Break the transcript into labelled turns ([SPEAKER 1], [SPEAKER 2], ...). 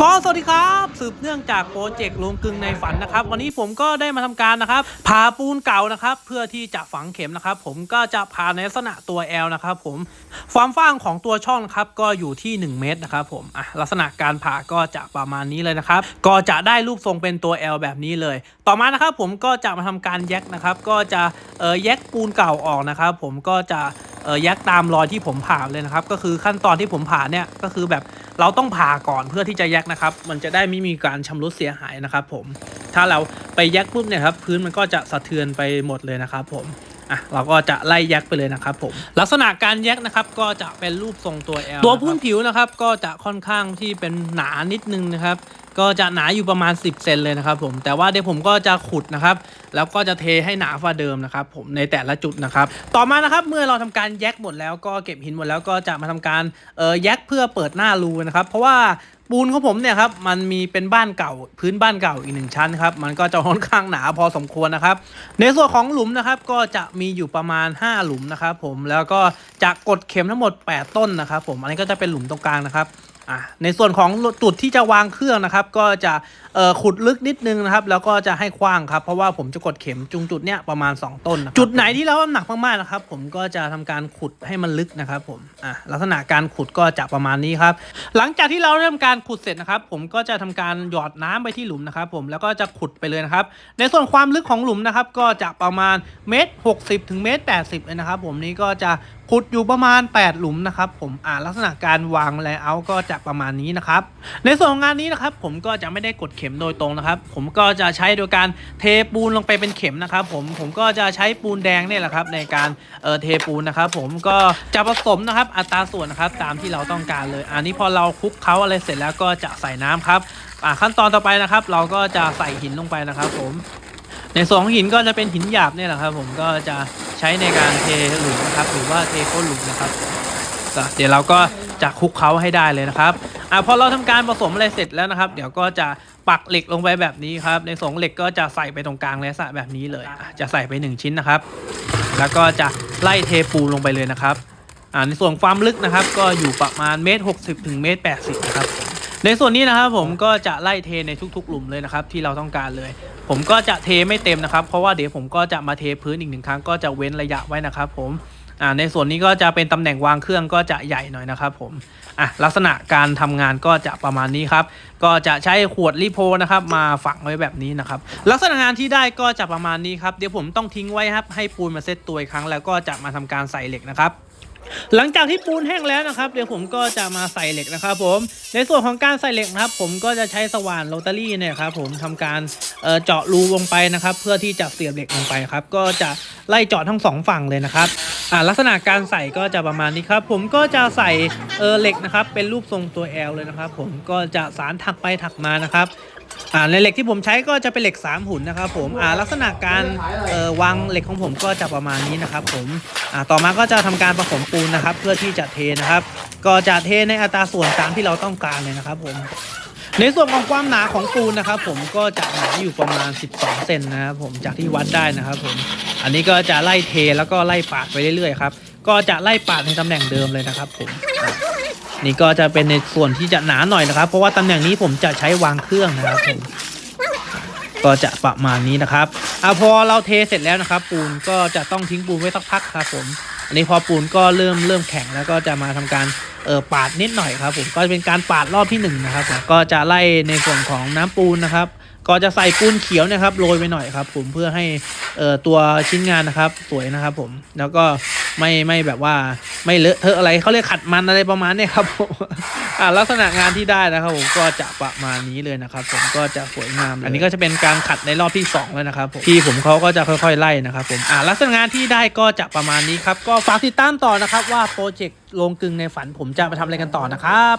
[SPEAKER 1] ก็สวัสดีครับสืบเนื่องจากโปรเจกต์ลงกึงในฝันนะครับ วันนี้ผมก็ได้มาทำการนะครับผ่าปูนเก่านะครับ เพื่อที่จะฝังเข็มนะครับ ผมก็จะผ่าในลักษณะตัว L นะครับ ผมความฟ้างของตัวช่องครับก็อยู่ที่ 1 เมตรนะครับ ผมอะลักษณะการผ่าก็จะประมาณนี้เลยนะครับ ก็จะได้รูปทรงเป็นตัว L แบบนี้เลย ต่อมานะครับ ผมก็จะมาทำการแยกนะครับ ก็จะเออแยกปูนเก่าออกนะครับ ผมก็จะเออแยกตามรอยที่ผมผ่าเลยนะครับ ก็คือขั้นตอนที่ผมผ่าเนี่ยก็คือแบบ เราต้องผ่าก่อนเพื่อที่จะแยกนะครับ มันจะได้ไม่มีการชำรุดเสียหายนะครับผม ถ้าเราไปแยกปุ๊บเนี่ยครับพื้นมันก็จะสะเทือนไปหมดเลยนะครับผมอะเราก็จะไล่แยกไปเลยนะครับผมลักษณะการแยกนะครับก็จะเป็นรูปทรงตัว L ตัวพื้นผิวนะครับก็จะค่อนข้างที่เป็นหนานิดนึงนะครับ ก็จะหนาอยู่ประมาณ 10 เซนเลยนะครับผมแต่ว่าเดี๋ยวผมก็จะขุดนะครับ แล้วก็จะเทให้หนาฝ่าเดิมนะครับ ผมในแต่ละจุดนะครับ ต่อมานะครับเมื่อเราทำการแยกหมดแล้วก็เก็บหินหมดแล้วก็จะมาทำการเออแยกเพื่อเปิดหน้ารูนะครับ เพราะว่าปูนของผมเนี่ยครับมันมีเป็นบ้านเก่าพื้นบ้านเก่าอีกหนึ่งชั้นครับมันก็จะค่อนข้างหนาพอสมควรนะครับ ในส่วนของหลุมนะครับก็จะมีอยู่ประมาณ 5 หลุมนะครับผมแล้วก็จะกดเข็มทั้งหมด 8 ต้นนะครับ ผมอันนี้ก็จะเป็นหลุมตรงกลางนะครับ อะในส่วนของจุดที่จะวางเครื่องนะครับ ก็จะขุดลึกนิดนึงนะครับ แล้วก็จะให้กว้างครับ เพราะว่าผมจะกดเข็มจุงจุดเนี้ยประมาณ 2 ต้นนะจุดไหนที่เราหนักมากๆนะครับ ผมก็จะทำการขุดให้มันลึกนะครับ ผมอะลักษณะการขุดก็จะประมาณนี้ครับ หลังจากที่เราเริ่มการขุดเสร็จนะครับ ผมก็จะทำการหยอดน้ำไปที่หลุมนะครับ ผมแล้วก็จะขุดไปเลยนะครับ ในส่วนความลึกของหลุมนะครับ ก็จะประมาณเมตรหกสิบถึงเมตรแปดสิบเลยนะครับ ผมนี่ก็จะขุดอยู่ประมาณ 8 หลุมนะครับผมอ่าลักษณะการวางแลเอาก็จะประมาณนี้นะครับในส่วนของงานนี้นะครับผมก็จะไม่ได้กดเข็มโดยตรงนะครับ ผมก็จะใช้โดยการเทปูนลงไปเป็นเข็มนะครับผมผมก็จะใช้ปูนแดงเนี่ยแหละครับในการเอ่อเทปูนนะครับผมก็จะผสมนะครับอัตราส่วนนะครับตามที่เราต้องการเลย อันนี้พอเราคลุกเคล้าอะไรเสร็จแล้วก็จะใส่น้ำครับอ่าขั้นตอนต่อไปนะครับ เราก็จะใส่หินลงไปนะครับผมในส่วนของหินก็จะเป็นหินหยาบเนี่ยแหละครับ ผมก็จะ ใช้ในการเทหลุมนะครับ หรือว่าเทโค้นหลุมนะครับเดี๋ยวเราก็จะคลุกเคล้าให้ได้เลยนะครับอ่าพอเราทำการผสมอะไรเสร็จแล้วนะครับ เดี๋ยวก็จะปักเหล็กลงไปแบบนี้ครับ ในส่วนของเหล็กก็จะใส่ไปตรงกลางและสะแบบนี้เลยจะใส่ไปหนึ่งชิ้นนะครับ แล้วก็จะไล่เทปูลงไปเลยนะครับอ่าในส่วนความลึกนะครับ ก็อยู่ประมาณเมตรหกสิบถึงเมตรแปดสิบนะครับ ในส่วนนี้นะครับผมก็จะไล่เทในทุกๆหลุมเลยนะครับที่เราต้องการเลย ผมก็จะเทไม่เต็มนะครับเพราะว่าเดี๋ยวผมก็จะมาเทพื้นอีกหนึ่งครั้งก็จะเว้นระยะไว้นะครับผมอ่าในส่วนนี้ก็จะเป็นตำแหน่งวางเครื่องก็จะใหญ่หน่อยนะครับผมอะลักษณะการทำงานก็จะประมาณนี้ครับก็จะใช้ขวดรีโพนะครับมาฝังไว้แบบนี้นะครับลักษณะงานที่ได้ก็จะประมาณนี้ครับเดี๋ยวผมต้องทิ้งไว้ครับให้ปูนมาเซตตัวอีกครั้งแล้วก็จะมาทำการใส่เหล็กนะครับ หลังจากที่ปูนแห้งแล้วนะครับ เดี๋ยวผมก็จะมาใส่เหล็กนะครับผมในส่วนของการใส่เหล็กนะครับ ผมก็จะใช้สว่านโรตารี่เนี่ยครับผมทำการเอ่อเจาะรูลงไปนะครับ เพื่อที่จะเสียบเหล็กลงไปครับ ก็จะไล่เจาะทั้งสองฝั่งเลยนะครับอ่าลักษณะการใส่ก็จะประมาณนี้ครับ ผมก็จะใส่เออเหล็กนะครับ เป็นรูปทรงตัว L เลยนะครับ ผมก็จะสารถักไปถักมานะครับ อ่าในเหล็กที่ผมใช้ก็จะเป็นเหล็ก 3 หุ่นนะครับผมอ่าลักษณะการเอ่อวางเหล็กของผมก็จะประมาณนี้นะครับผมอ่าต่อมาก็จะทำการผสมปูนนะครับ เพื่อที่จะเทนะครับ ก็จะเทในอัตราส่วนตามที่เราต้องการเลยนะครับผมในส่วนของความหนาของปูนนะครับ ผมก็จะหนาอยู่ประมาณ 12 เซนนะครับผมจากที่วัดได้นะครับผมอันนี้ก็จะไล่เทแล้วก็ไล่ปาดไปเรื่อยๆครับก็จะไล่ปาดในตำแหน่งเดิมเลยนะครับผม นี่ก็จะเป็นในส่วนที่จะหนาหน่อยนะครับ เพราะว่าตำแหน่งนี้ผมจะใช้วางเครื่องนะครับผมก็จะประมาณนี้นะครับอะพอเราเทเสร็จแล้วนะครับ ปูนก็จะต้องทิ้งปูนไว้สักพักครับผม อันนี้พอปูนก็เริ่มเริ่มแข็งแล้วก็จะมาทำการเออปาดนิดหน่อยครับผมก็จะเป็นการปาดรอบที่หนึ่งนะครับผมก็จะไล่ในส่วนของน้ำปูนนะครับ ก็จะใส่ปูนเขียวนะครับโรยไปหน่อยครับ ผมเพื่อให้เออตัวชิ้นงานนะครับ สวยนะครับ ผมแล้วก็ ไม่ไม่แบบว่าไม่เลอะเทอะอะไรเขาเรียกขัดมันอะไรประมาณเนี้ครับผมอ่าลักษณะงานที่ได้นะครับผมก็จะประมาณนี้เลยนะครับผมก็จะสวยงามเลยอันนี้ก็จะเป็นการขัดในรอบที่สองแล้วนะครับผมพี่ผมเขาก็จะค่อยๆไล่นะครับผมอ่าลักษณะงานที่ได้ก็จะประมาณนี้ครับก็ฝากติดตามต่อนะครับว่าโปรเจกต์โรงกลึงในฝันผมจะไปทำอะไรกันต่อนะครับ